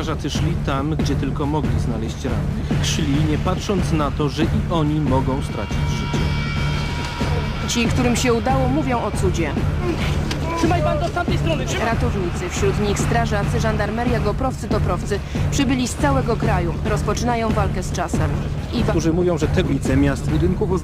Strażacy szli tam, gdzie tylko mogli znaleźć rannych. Szli, nie patrząc na to, że i oni mogą stracić życie. Ci, którym się udało, mówią o cudzie. Trzymaj pan do tamtej strony, trzymaj! Ratownicy, wśród nich strażacy, żandarmeria, goprowcy, toprowcy, przybyli z całego kraju. Rozpoczynają walkę z czasem. I wa- Którzy mówią, że te ulice miast budynków o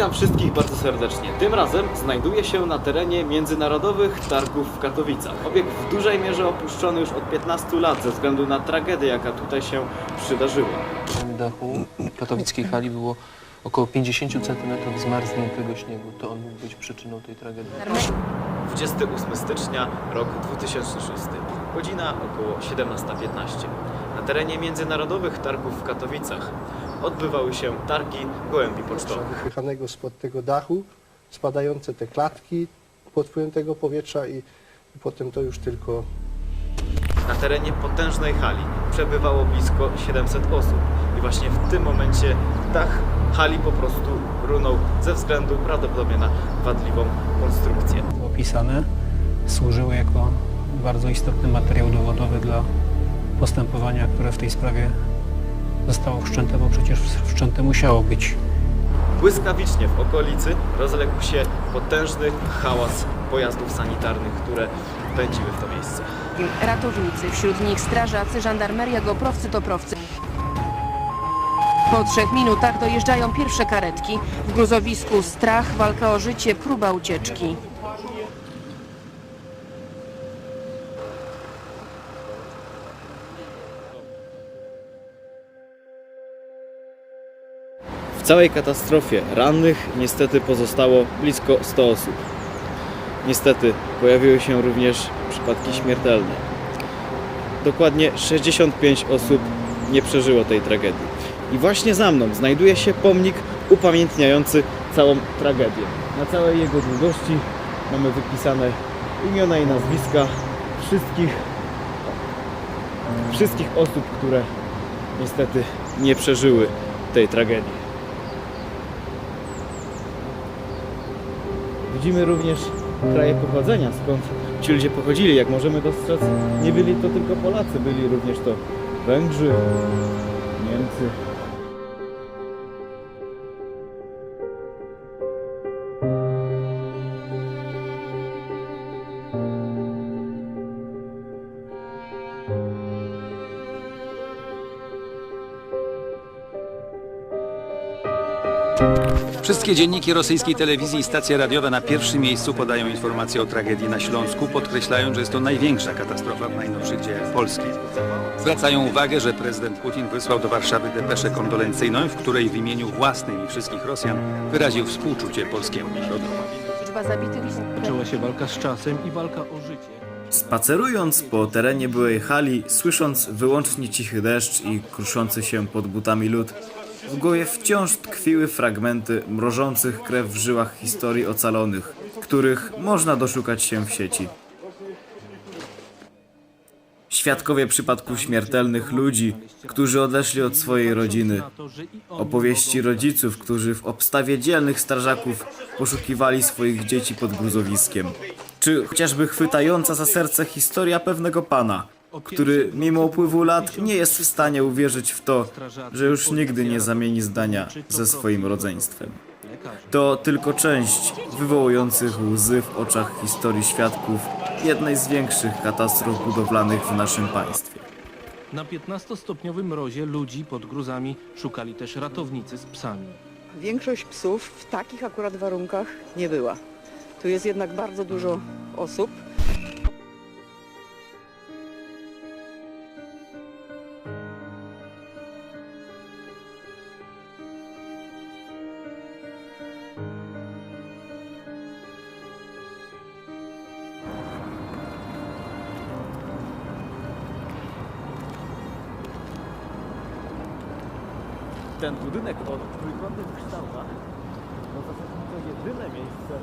Witam wszystkich bardzo serdecznie. Tym razem znajduję się na terenie międzynarodowych targów w Katowicach. Obiekt w dużej mierze opuszczony już od 15 lat ze względu na tragedię, jaka tutaj się przydarzyła. Na dachu katowickiej hali było około 50 cm zmarzniętego śniegu. To on mógł być przyczyną tej tragedii. 28 stycznia roku 2006. Godzina około 17.15. Na terenie międzynarodowych targów w Katowicach odbywały się targi gołębi pocztowych. wypychanego spod tego dachu, spadające te klatki pod wpływem tego powietrza i, i potem to już tylko Na terenie potężnej hali przebywało blisko 700 osób i właśnie w tym momencie dach hali po prostu runął ze względu prawdopodobnie na wadliwą konstrukcję. opisane służyły jako bardzo istotny materiał dowodowy dla postępowania, które w tej sprawie zostało wszczęte, bo przecież wszczęte musiało być. Błyskawicznie w okolicy rozległ się potężny hałas pojazdów sanitarnych, które pędziły w to miejsce. ratownicy, wśród nich strażacy, żandarmeria, goprowcy, toprowcy. Po trzech minutach dojeżdżają pierwsze karetki. W gruzowisku strach, walka o życie, próba ucieczki. Całej katastrofie rannych niestety pozostało blisko 100 osób. Niestety pojawiły się również przypadki śmiertelne. Dokładnie 65 osób nie przeżyło tej tragedii. I właśnie za mną znajduje się pomnik upamiętniający całą tragedię. Na całej jego długości mamy wypisane imiona i nazwiska wszystkich, wszystkich osób, które niestety nie przeżyły tej tragedii. Widzimy również kraje pochodzenia, skąd ci ludzie pochodzili. Jak możemy dostrzec, nie byli to tylko Polacy, byli również to Węgrzy, Niemcy. Wszystkie dzienniki rosyjskiej telewizji i stacje radiowe na pierwszym miejscu podają informacje o tragedii na Śląsku, podkreślając, że jest to największa katastrofa w najnowszych dziejach Polski. Zwracają uwagę, że prezydent Putin wysłał do Warszawy depeszę kondolencyjną, w której w imieniu własnym i wszystkich Rosjan wyraził współczucie polskiemu narodowi. Liczba zabitych Zaczęła się walka z czasem i walka o życie. Spacerując po terenie byłej hali, słysząc wyłącznie cichy deszcz i kruszący się pod butami lód, w głowie wciąż tkwiły fragmenty mrożących krew w żyłach historii ocalonych, których można doszukać się w sieci. Świadkowie przypadków śmiertelnych ludzi, którzy odeszli od swojej rodziny, opowieści rodziców, którzy w obstawie dzielnych strażaków poszukiwali swoich dzieci pod gruzowiskiem, czy chociażby chwytająca za serce historia pewnego pana, który mimo upływu lat nie jest w stanie uwierzyć w to, że już nigdy nie zamieni zdania ze swoim rodzeństwem. To tylko część wywołujących łzy w oczach historii świadków jednej z większych katastrof budowlanych w naszym państwie. Na 15-stopniowym mrozie ludzi pod gruzami szukali też ratownicy z psami. Większość psów w takich akurat warunkach nie była. Tu jest jednak bardzo dużo osób. Ten budynek o trójkątnych kształtach to zasadniczo jedyne miejsce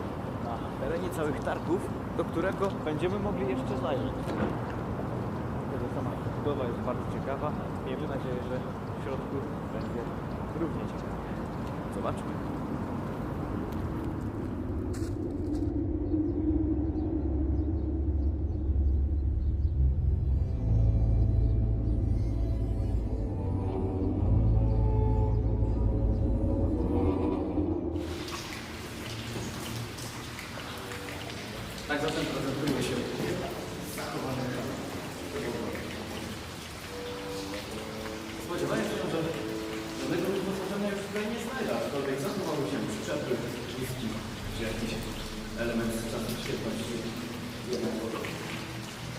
na terenie całych targów, do którego będziemy mogli jeszcze zajrzeć. Dlatego sama budowa jest bardzo ciekawa. Miejmy nadzieję, że w środku będzie równie ciekawe. Zobaczmy. Tak zatem prezentuje się. Spodziewałem się, że żadnego wyposażenia już tutaj nie znajdę, aczkolwiek zachowały się przyczepy, listki, czy jakiś element z czasów świetności jednak podobny.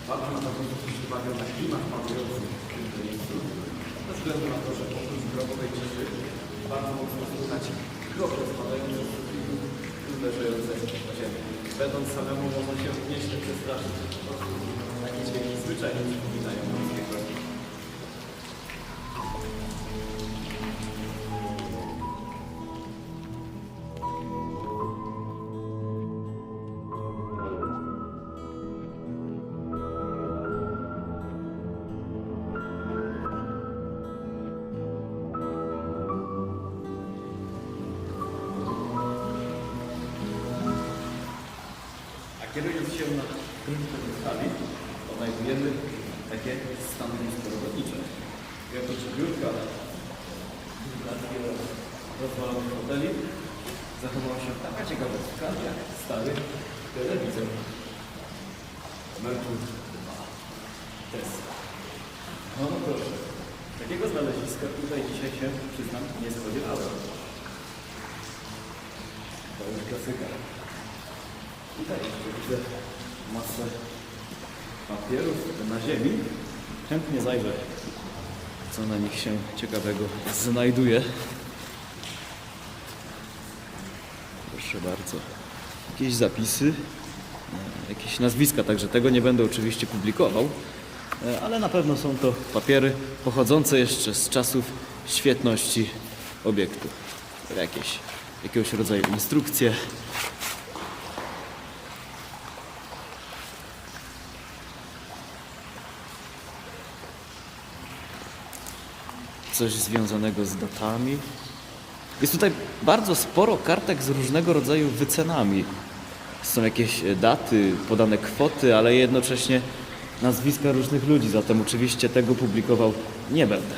Warto na pewno zwrócić uwagę na klimat panujący w tym miejscu, ze względu na to, że oprócz grobowej ciszy bardzo mocno słychać krople spadające z uderzające w ziemię. Będąc samemu można się nieźle przestraszyć. Takie dźwięki zwyczajnie przypominają kierując się na grunt pozostali, odnajdujemy takie stanowisko robotnicze. I oprócz biurka, takiego rozwalonych hoteli, zachowała się taka ciekawostka jak stary telewizor. Merkur 2 Tesla. No, no proszę, takiego znaleziska tutaj dzisiaj się, przyznam, nie spodziewałem. To już klasyka. Tutaj jeszcze widzę masę papierów na ziemi. Chętnie zajrzę, co na nich się ciekawego znajduje. Proszę bardzo. Jakieś zapisy, e, jakieś nazwiska, także tego nie będę oczywiście publikował, e, ale na pewno są to papiery pochodzące jeszcze z czasów świetności obiektu. Jakieś, jakiegoś rodzaju instrukcje, coś związanego z datami. Jest tutaj bardzo sporo kartek z różnego rodzaju wycenami. Są jakieś e, daty, podane kwoty, ale jednocześnie nazwiska różnych ludzi, zatem oczywiście tego publikował nie będę.